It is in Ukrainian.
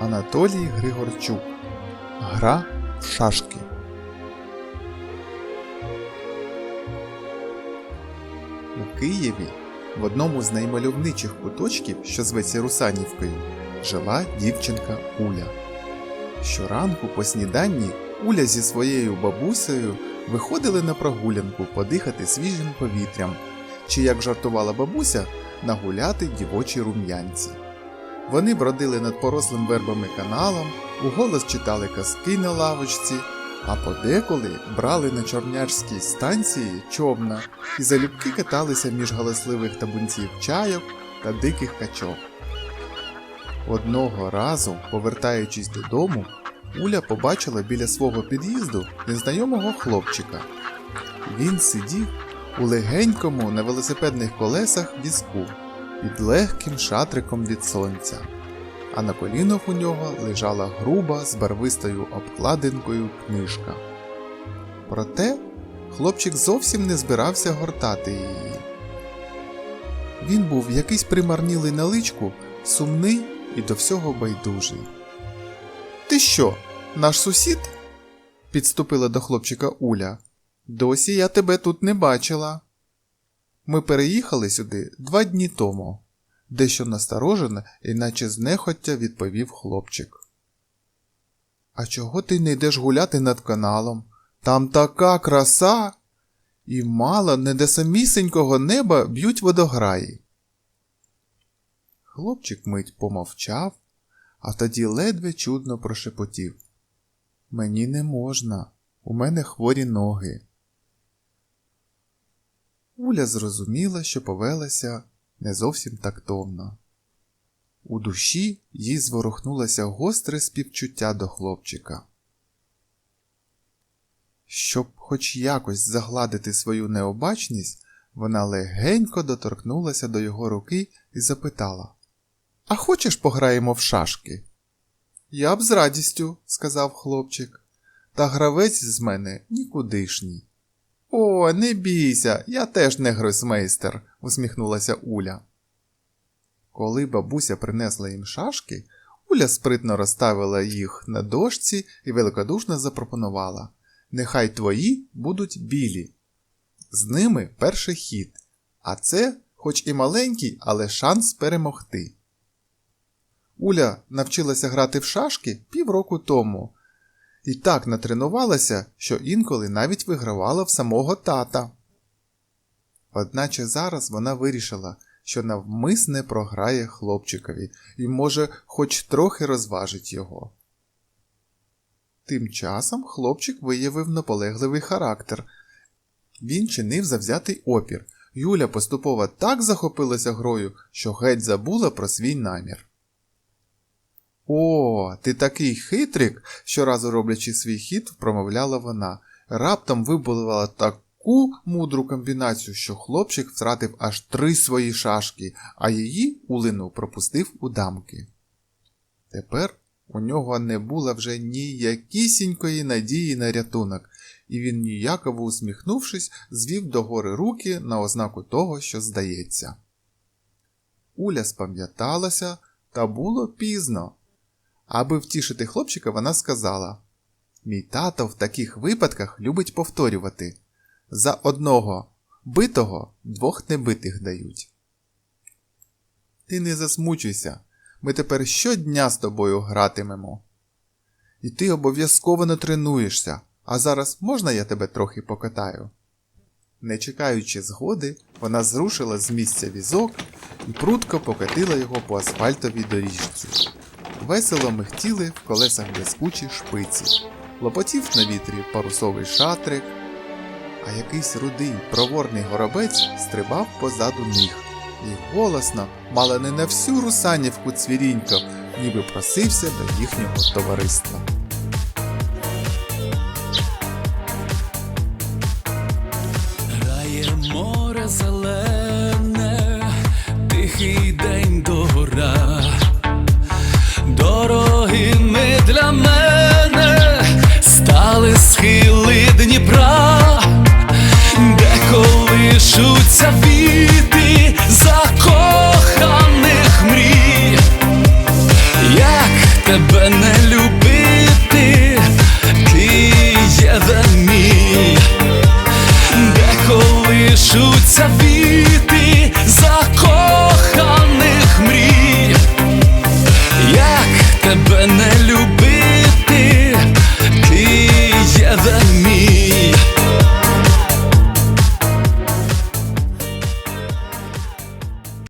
Анатолій Григорчук. Гра в шашки. У Києві в одному з наймальовничих куточків, що зветься Русанівкою, жила дівчинка Уля. Щоранку по сніданні Уля зі своєю бабусею виходили на прогулянку подихати свіжим повітрям, чи, як жартувала бабуся, нагуляти дівочі рум'янці. Вони бродили над порослим вербами каналом, уголос читали казки на лавочці, а подеколи брали на чорнярській станції човна і залюбки каталися між галасливих табунців чайок та диких качок. Одного разу, повертаючись додому, Уля побачила біля свого під'їзду незнайомого хлопчика. Він сидів у легенькому на велосипедних колесах візку під легким шатриком від сонця, а на колінах у нього лежала груба з барвистою обкладинкою книжка. Проте хлопчик зовсім не збирався гортати її. Він був якийсь примарнілий на личку, сумний і до всього байдужий. Ти що, наш сусід? підступила до хлопчика Уля. Досі я тебе тут не бачила. Ми переїхали сюди два дні тому, дещо насторожено, іначе знехотя відповів хлопчик. А чого ти не йдеш гуляти над каналом? Там така краса, і мало не до самісінького неба б'ють водограї. Хлопчик мить помовчав, а тоді ледве чудно прошепотів. Мені не можна, у мене хворі ноги. Уля зрозуміла, що повелася не зовсім тактовно. У душі їй зворухнулося гостре співчуття до хлопчика. Щоб хоч якось загладити свою необачність, вона легенько доторкнулася до його руки і запитала А хочеш пограємо в шашки? Я б з радістю, сказав хлопчик, та гравець з мене нікудишній. О, не бійся, я теж не гросмейстер, усміхнулася Уля. Коли бабуся принесла їм шашки, Уля спритно розставила їх на дошці і великодушно запропонувала Нехай твої будуть білі. З ними перший хід, а це, хоч і маленький, але шанс перемогти. Уля навчилася грати в шашки півроку тому, і так натренувалася, що інколи навіть вигравала в самого тата. Одначе зараз вона вирішила, що навмисне програє хлопчикові і, може, хоч трохи розважить його. Тим часом хлопчик виявив наполегливий характер. Він чинив завзятий опір. Юля поступово так захопилася грою, що геть забула про свій намір. О, ти такий хитрик, щоразу роблячи свій хід, промовляла вона. Раптом вибудувала таку мудру комбінацію, що хлопчик втратив аж три свої шашки, а її улину пропустив у дамки. Тепер у нього не було вже ніякісінької надії на рятунок, і він, ніяково усміхнувшись, звів догори руки на ознаку того, що здається. Уля спам'яталася, та було пізно. Аби втішити хлопчика, вона сказала Мій тато в таких випадках любить повторювати за одного битого двох небитих дають. Ти не засмучуйся, ми тепер щодня з тобою гратимемо. І ти обов'язково натренуєшся, а зараз можна я тебе трохи покатаю? Не чекаючи згоди, вона зрушила з місця візок і прудко покатила його по асфальтовій доріжці. Весело михтіли в колесах блискучі шпиці, лопотів на вітрі парусовий шатрик, а якийсь рудий проворний горобець стрибав позаду них і голосно, мало не на всю русанівку цвірінькав, ніби просився до їхнього товариства. Грає море. Дніпра, де колишуться.